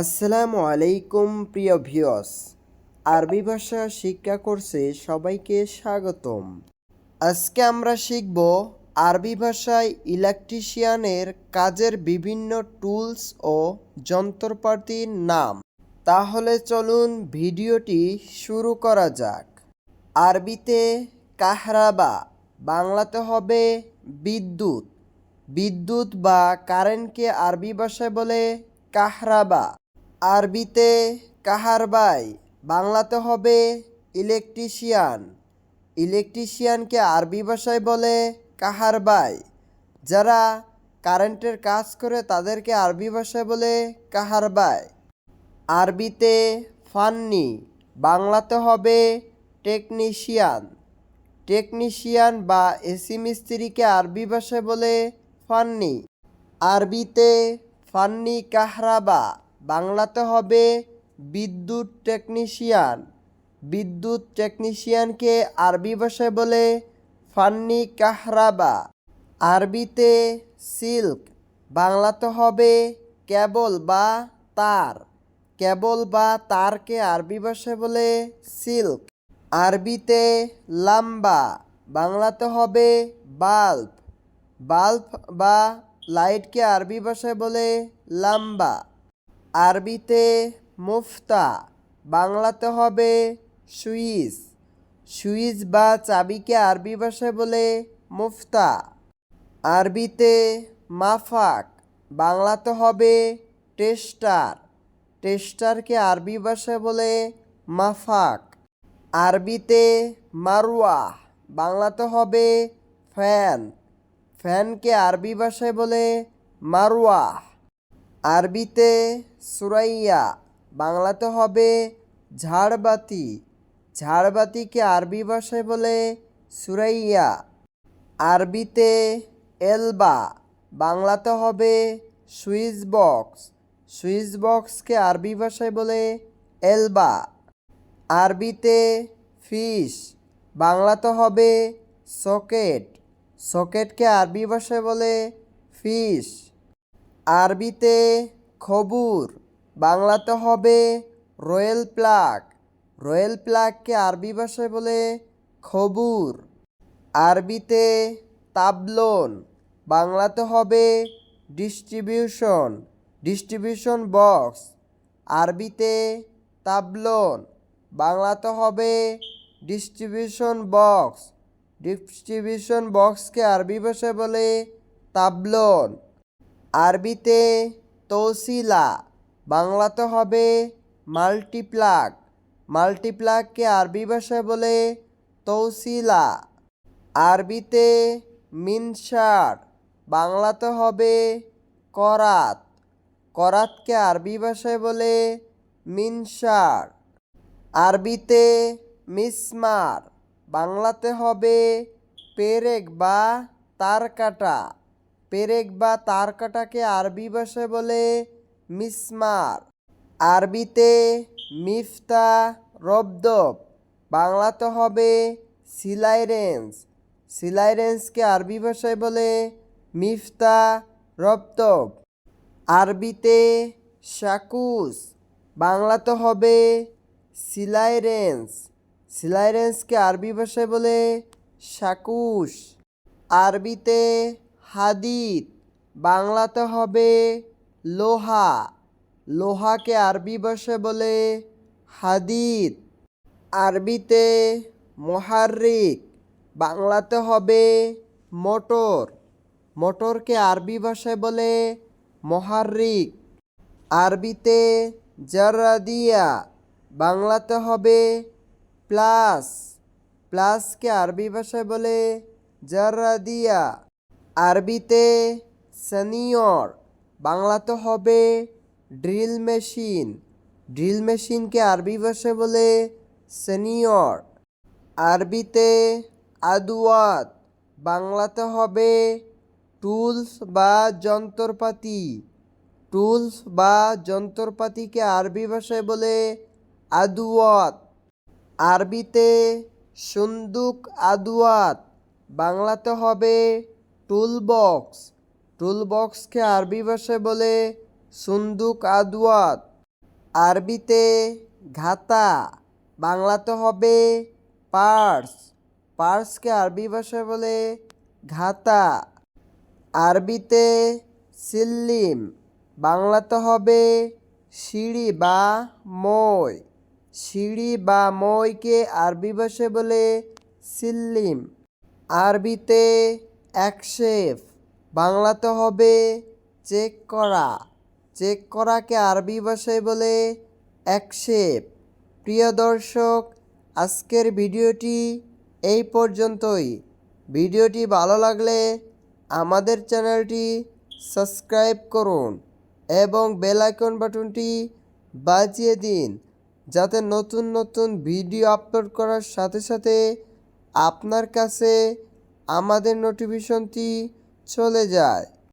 আসসালামু আলাইকুম, প্রিয় ভিউয়ার্স। আরবি ভাষা শিক্ষা কোর্সে সবাইকে স্বাগতম। আজকে আমরা শিখব আরবি ভাষায় ইলেকট্রিশিয়ানের কাজের বিভিন্ন টুলস ও যন্ত্রপাতির নাম। তাহলে চলুন ভিডিওটি শুরু করা যাক। আরবিতে কাহরাবা, বাংলাতে হবে বিদ্যুৎ। বিদ্যুৎ বা কারেন্টকে আরবি ভাষায় বলে কাহরাবা। আরবিতে কাহারবাই বাংলাতে হবে ইলেকট্রিশিয়ান। ইলেকট্রিশিয়ানকে আরবি ভাষায় বলে কাহারবাই যারা কারেন্টের কাজ করে তাদেরকে আরবি ভাষায় বলে কাহারবাই আরবিতে ফান্নি, বাংলাতে হবে টেকনিশিয়ান। টেকনিশিয়ান বা এসি মিস্ত্রিকে আরবি ভাষায় বলে ফান্নি। আরবিতে ফান্নি কাহরাবা বাংলাতে হবে বিদ্যুৎ টেকনিশিয়ান। বিদ্যুৎ টেকনিশিয়ানকে আরবি ভাষায় বলে ফান্নি কাহরাবা। আরবিতে সিল্ক, বাংলাতে হবে কেবল বা তার। কেবল বা তারকে আরবি ভাষায় বলে সিল্ক। আরবিতে লাম্বা, বাংলাতে হবে বাল্ব। বাল্ব বা লাইটকে আরবি ভাষায় বলে লাম্বা। আরবিতে মুফতা, বাংলাতে হবে সুইচ সুইচ বা চাবিকে আরবি ভাষায় বলে মুফতা। আরবিতে মাফাক, বাংলাতে হবে টেস্টার। টেস্টারকে আরবি ভাষায় বলে মাফাক। আরবিতে মারওয়া, বাংলাতে হবে ফ্যান। ফ্যানকে আরবি ভাষায় বলে মারওয়া। আরবিতে সুরাইয়া, বাংলাতে হবে ঝাড়বাতি। ঝাড়বাতিকে আরবি ভাষায় বলে সুরাইয়া। আরবিতে এলবা, বাংলাতে হবে সুইচ বক্স। সুইচ বক্সকে আরবি ভাষায় বলে এলবা। আরবিতে ফিশ, বাংলাতে হবে সকেট। সকেটকে আরবি ভাষায় বলে ফিশ। আরবিতে খবুর, বাংলাতে হবে রয়েল প্লাক রয়েল প্লাগকে আরবি ভাষায় বলে খবুর। আরবিতে তাবলন, বাংলাতে হবে ডিস্ট্রিবিউশন ডিস্ট্রিবিউশন বক্স। আরবিতে তাবলন, বাংলাতে হবে ডিস্ট্রিবিউশন বক্স। ডিস্ট্রিবিউশন বক্সকে আরবি ভাষায় বলে তাবলন। আরবিতে তৌসিলা বাংলাতে হবে মাল্টিপ্লাগ। মাল্টিপ্লাগকে আরবি ভাষায় বলে তৌসিলা আরবিতে মিনসার বাংলাতে হবে করাত। করাতকে আরবি ভাষায় বলে মিনসার আরবিতে মিসমার, বাংলাতে হবে পেরেক বা তার কাটা। পেরেক বা তার কাটাকে আরবি ভাষায় বলে মিসমার। আরবিতে মিফতা, রবদব, বাংলাতে হবে সিলাই রেঞ্জ সিলাই রেঞ্জকে আরবি ভাষায় বলে মিফতা, রবদব। আরবিতে শাকুস, বাংলাতে হবে সিলাই রেঞ্জ সিলাই রেঞ্জকে আরবি ভাষায় বলে শাকুস। আরবিতে হাদিদ, বাংলাতে হবে লোহা। লোহাকে আরবি ভাষায় বলে হাদিদ। আরবিতে মহারিক বাংলাতে হবে মোটর। মোটরকে আরবি ভাষায় বলে মহারিক আরবিতে জারাদিয়া বাংলাতে হবে প্লাস। প্লাসকে আরবি ভাষায় বলে জারাদিয়া আরবিতে সিনিয়র বাংলাতে হবে ড্রিল মেশিন ড্রিল মেশিনকে আরবি ভাষায় বলে সেনিয়র আরবিতে আদুয়াত বাংলাতে হবে টুলস বা যন্ত্রপাতি টুলস বা যন্ত্রপাতিকে আরবি ভাষায় বলে আদুয়াত আরবিতে সুন্দুক আদুয়াত বাংলাতে হবে টুল বক্স টুল আরবি ভাষায় বলে সুন্দুক আদওয়াত। আরবিতে ঘাতা, বাংলাতে হবে পার্স। পার্সকে আরবি ভাষায় বলে ঘাতা। আরবিতে সিল্লিম, বাংলাতে হবে সিঁড়ি বা মই। সিঁড়ি বা মইকে আরবি ভাষায় বলে সিল্লিম। আরবিতে একশেফ বাংলাতে হবে চেক করা। চেক করাকে আরবি ভাষায় বলে একশেপ প্রিয় দর্শক, আজকের ভিডিওটি এই পর্যন্তই। ভিডিওটি ভালো লাগলে আমাদের চ্যানেলটি সাবস্ক্রাইব করুন এবং বেল আইকন বাটনটি বাজিয়ে দিন যাতে নতুন নতুন ভিডিও আপলোড করার সাথে সাথে আপনার কাছে আমাদের নোটিফিকেশনটি চলে যায়।